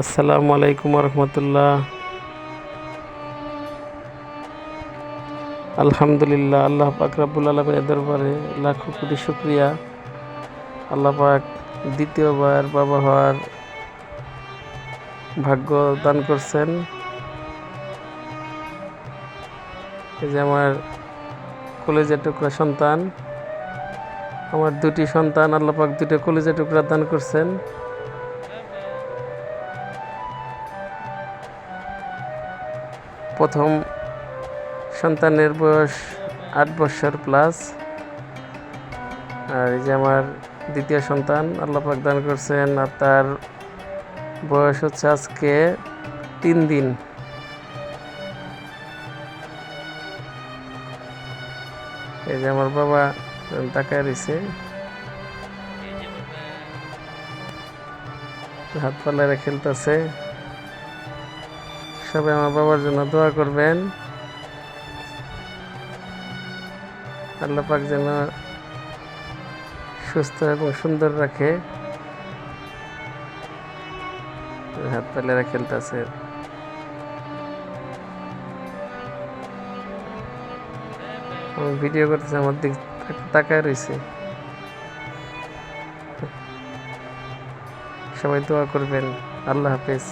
আসসালামু আলাইকুম রহমতুল্লাহ আলহামদুলিল্লাহ, আল্লাহ পাক রাব্বুল আলমের দরবারে লাখো কোটি শুক্রিয়া। আল্লাহ পাক দ্বিতীয়বার বাবা হওয়ার ভাগ্য দান করছেন। এই যে আমার কলেজের টুকরা সন্তান, আমার দুটি সন্তান, আল্লাহ পাক দুটো কলেজের টুকরা দান করছেন। প্রথম সন্তানের বয়স আট বছর প্লাস আর এই যে আমার দ্বিতীয় সন্তান, আল্লাহ দান করছেন, আর তার বয়স হচ্ছে আজকে তিন দিন। এই যে আমার বাবা তাকায় রয়েছে হাত পালারে খেলতেছে। সবাই আমার বাবার জন্য দোয়া করবেন। আল্লাহ পাক যেন সুস্থ এবং সুন্দর রাখে। হাত পালেরা খেলতেছে ভিডিও করতেছে, আমার দিক তাকায় রয়েছে সবাই দোয়া করবেন। আল্লাহ হাফেজ।